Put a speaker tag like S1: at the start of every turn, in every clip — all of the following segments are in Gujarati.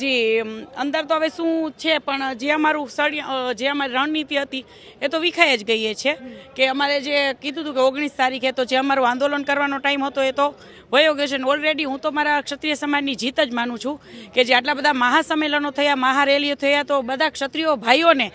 S1: જી અંદર તો હવે શું છે પણ જે અમારું સળિયા જે અમારી રણનીતિ હતી એ તો વિખાઈ જ ગઈ છે. કે અમારે જે કીધું હતું કે ઓગણીસ તારીખે તો જે અમારું આંદોલન કરવાનો ટાઈમ હતો એ તો વયો ગયો છે. ઓલરેડી હું તો મારા ક્ષત્રિય સમાજની જીત જ માનું છું કે જે આટલા બધા મહાસંમેલનો થયા મહારેલીઓ થયા તો બધા ક્ષત્રિયો ભાઈઓને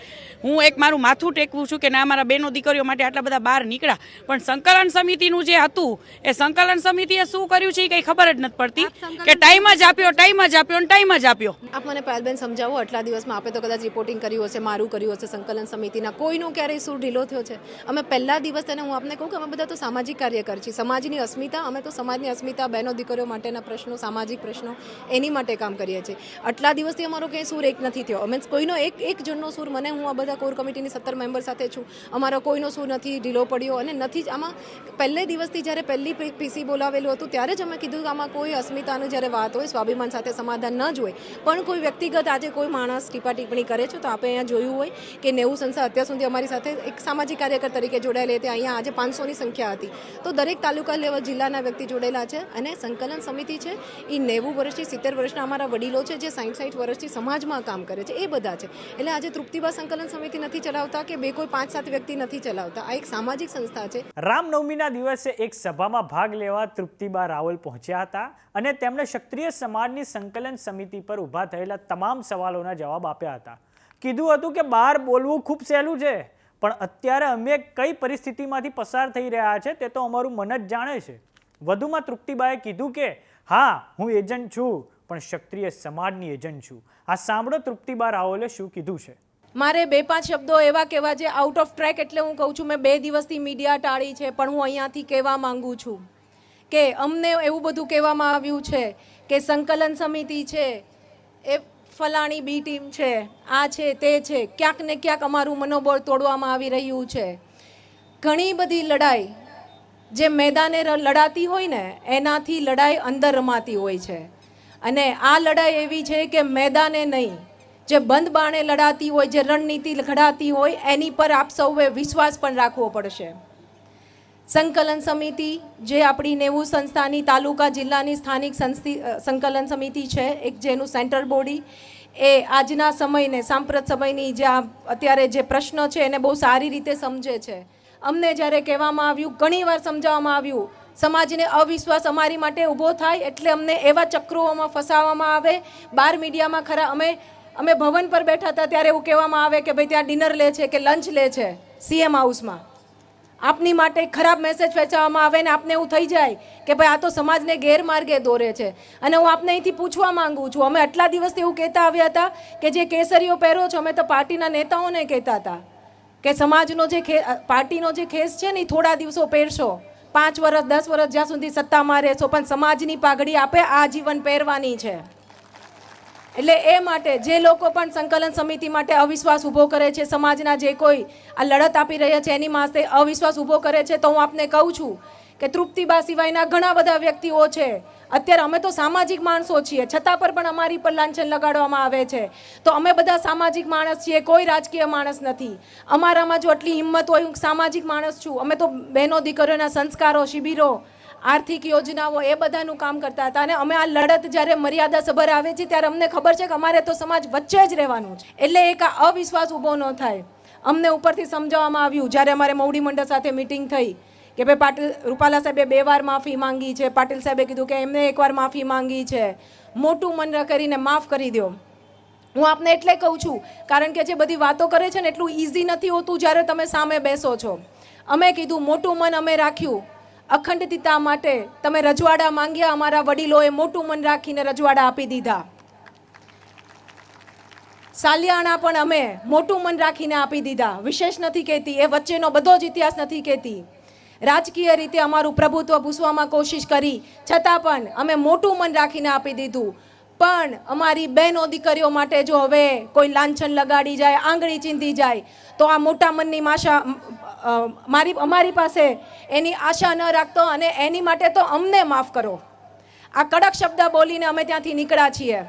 S1: હું એક મારું માથું ટેકવું છું કે ના મારા બેનો દીકરીઓ માટે આટલા બધા બહાર નીકળ્યા. પણ સંકલન સમિતિનું જે હતું એ સંકલન સમિતિએ શું કર્યું છે એ કંઈ ખબર જ નથી પડતી. કે ટાઈમ જ આપ્યો ટાઈમ જ આપ્યો અને ટાઈમ જ આપ્યો.
S2: આપ મને પાયલબેન સમજાવો આટલા દિવસમાં આપે તો કદાચ રિપોર્ટિંગ કર્યું હશે મારું કર્યું હશે સંકલન સમિતિના કોઈનો ક્યારેય સૂર ઢીલો થયો છે અમે પહેલા દિવસ તેને હું આપને કહું કે અમે બધા તો સામાજિક કાર્યકર છીએ સમાજની અસ્મિતા અમે તો સમાજની અસ્મિતા બહેનો દીકરીઓ માટેના પ્રશ્નો સામાજિક પ્રશ્નો એની માટે કામ કરીએ છીએ આટલા દિવસથી અમારો ક્યાંય સૂર એક નથી થયો મીન્સ કોઈનો એક એક જણનો સૂર મને હું આ બધા કોર કમિટીની સત્તર મેમ્બર સાથે છું અમારો કોઈનો સૂર નથી ઢીલો પડ્યો અને નથી જ આમાં પહેલે દિવસથી જ્યારે પહેલી પીસી બોલાવેલું હતું ત્યારે જ અમે કીધું કે આમાં કોઈ અસ્મિતાનું જ્યારે વાત હોય સ્વાભિમાન સાથે સમાધાન ન જ હોય પણ કોઈ વ્યક્તિગત આજે કોઈ માણસ ટીપા ટિપ્પણી કરે છે, તો આપણે અહીંયા જોયું હોય કે નેવું સંસ્થા અત્યાર સુધી અમારી સાથે એક સામાજિક કાર્યકર તરીકે જોડાયેલી હતી. અહીંયા આજે પાંચસોની સંખ્યા હતી. તો દરેક તાલુકા લેવલ જિલ્લાના વ્યક્તિ જોડેલા છે અને સંકલન સમિતિ છે એ નેવું વર્ષથી સિત્તેર વર્ષના અમારા વડીલો છે જે સાઠ સાઠ વર્ષથી સમાજમાં કામ કરે છે. એ બધા છે. એટલે આજે તૃપ્તિબા સંકલન સમિતિ નથી ચલાવતા કે બે કોઈ પાંચ સાત વ્યક્તિ નથી ચલાવતા. આ એક સામાજિક સંસ્થા છે.
S3: રામનવમીના દિવસે એક સભામાં ભાગ લેવા તૃપ્તિબા રાવલ પહોંચ્યા હતા અને તેમણે ક્ષત્રિય સમાજની સંકલન સમિતિ પર ઊભા થયેલા તમામ સવાલોના જવાબ આપ્યા હતા. કીધું હતું કે બહાર બોલવું ખૂબ સહેલું છે, પણ અત્યારે અમે કઈ પરિસ્થિતિમાંથી પસાર થઈ રહ્યા છે તે તો અમારું મન જ જાણે છે. વધુમાં તૃપ્તિબાએ કીધું કે, હા, હું એજન્ટ છું, પણ ક્ષત્રિય સમાજની એજન્ટ છું. આ સાંભળો તૃપ્તિબા રાઓલે શું કીધું છે.
S2: મારે બે પાંચ શબ્દો એવા કહેવા જે આઉટ ઓફ ટ્રેક એટલે હું કહું છું, મેં બે દિવસથી મીડિયા ટાળી છે, પણ હું અહીંયાથી કહેવા માંગુ છું કે અમને એવું બધું કહેવામાં આવ્યું છે કે સંકલન સમિતિ છે એ ફલાણી બી ટીમ છે, આ છે, તે છે, ક્યાંક ને ક્યાંક અમારું મનોબળ તોડવામાં આવી રહ્યું છે. ઘણી બધી લડાઈ જે મેદાને લડાતી હોય ને, એનાથી લડાઈ અંદર રમાતી હોય છે. અને આ લડાઈ એવી છે કે મેદાને નહીં, જે બંધ બાણે લડાતી હોય, જે રણનીતિ ઘડાતી હોય, એની પર આપ સૌએ વિશ્વાસ પણ રાખવો પડશે. સંકલન સમિતિ, જે આપણી નેવું સંસ્થાની તાલુકા જિલ્લાની સ્થાનિક સંકલન સમિતિ છે, એક જેનું સેન્ટ્રલ બોડી, એ આજના સમયને, સાંપ્રત સમયની જે અત્યારે જે પ્રશ્નો છે, એને બહુ સારી રીતે સમજે છે. અમને જ્યારે કહેવામાં આવ્યું ઘણીવાર સમજાવવામાં આવ્યું, સમાજને અવિશ્વાસ અમારી માટે ઊભો થાય એટલે અમને એવા ચક્રોમાં ફસાવવામાં આવે. બાર મીડિયામાં ખરા, અમે અમે ભવન પર બેઠા હતા ત્યારે એવું કહેવામાં આવે કે ભાઈ ત્યાં ડિનર લે છે કે લંચ લે છે, સીએમ હાઉસમાં. આપની માટે ખરાબ મેસેજ ફેંચાવવામાં આવે ને આપને એવું થઈ જાય કે ભાઈ આ તો સમાજને ગેરમાર્ગે દોરે છે. અને હું આપને અહીંથી પૂછવા માંગુ છું, અમે આટલા દિવસથી એવું કહેતા આવ્યા હતા કે જે કેસરીઓ પહેરો છો, અમે તો પાર્ટીના નેતાઓને કહેતા હતા કે સમાજનો જે પાર્ટીનો જે ખેસ છે ને એ થોડા દિવસો પહેરશો. પાંચ વર્ષ દસ વર્ષ જ્યાં સુધી સત્તામાં રહેશો પણ સમાજની પાઘડી આપે આ જીવન પહેરવાની છે. એટલે એ માટે જે લોકો પણ સંકલન સમિતિ માટે અવિશ્વાસ ઊભો કરે છે, સમાજના જે કોઈ આ લડત આપી રહ્યા છે, એની માસે અવિશ્વાસ ઊભો કરે છે, તો હું આપને કહું છું કે તૃપ્તિબા સિવાયના ઘણા બધા વ્યક્તિઓ છે. અત્યારે અમે તો સામાજિક માણસો છીએ, છતાં પર પણ અમારી પર લાંછન લગાડવામાં આવે છે. તો અમે બધા સામાજિક માણસ છીએ, કોઈ રાજકીય માણસ નથી. અમારામાં જો આટલી હિંમત હોય, હું સામાજિક માણસ છું. અમે તો બહેનો, દીકરીઓના સંસ્કારો, શિબિરો આર્થિક યોજનાઓ એ બધાનું કામ કરતા હતા અને અમે આ લડત જ્યારે મર્યાદા સભર આવે છે ત્યારે અમને ખબર છે કે અમારે તો સમાજ વચ્ચે જ રહેવાનું છે. એટલે એક આ અવિશ્વાસ ઊભો ન થાય. અમને ઉપરથી સમજાવવામાં આવ્યું, જ્યારે અમારે મૌડી મંડળ સાથે મિટિંગ થઈ, કે ભાઈ પાટીલ, રૂપાલા સાહેબે બે વાર માફી માંગી છે. પાટીલ સાહેબે કીધું કે એમને એકવાર માફી માંગી છે. મોટું મન કરીને માફ કરી દો. હું આપને એટલે કહું છું, કારણ કે જે બધી વાતો કરે છે ને એટલું ઇઝી નથી હોતું જ્યારે તમે સામે બેસો છો. અમે કીધું, મોટું મન અમે રાખ્યું અખંડિતતા માટે તમે રજવાડા માંગ્યા, અમારા વડીલોએ મોટું મન રાખીને રજવાડા આપી દીધા. સાલિયાણા પણ અમે મોટું મન રાખીને આપી દીધા. વિશેષ નથી કહેતી, એ વચ્ચેનો બધો જ ઇતિહાસ નથી કહેતી. રાજકીય રીતે અમારું પ્રભુત્વ ભૂસવામાં કોશિશ કરી, છતાં પણ અમે મોટું મન રાખીને આપી દીધું. પણ અમારી બહેનો દીકરીઓ માટે જો હવે કોઈ લાંછન લગાડી જાય, આંગળી ચીંધી જાય, તો આ મોટા મનની માશા મારી, અમારી પાસે એની આશા ન રાખતો અને એની માટે તો અમને માફ કરો. આ કડક શબ્દ બોલીને અમે ત્યાંથી નીકળ્યા છીએ.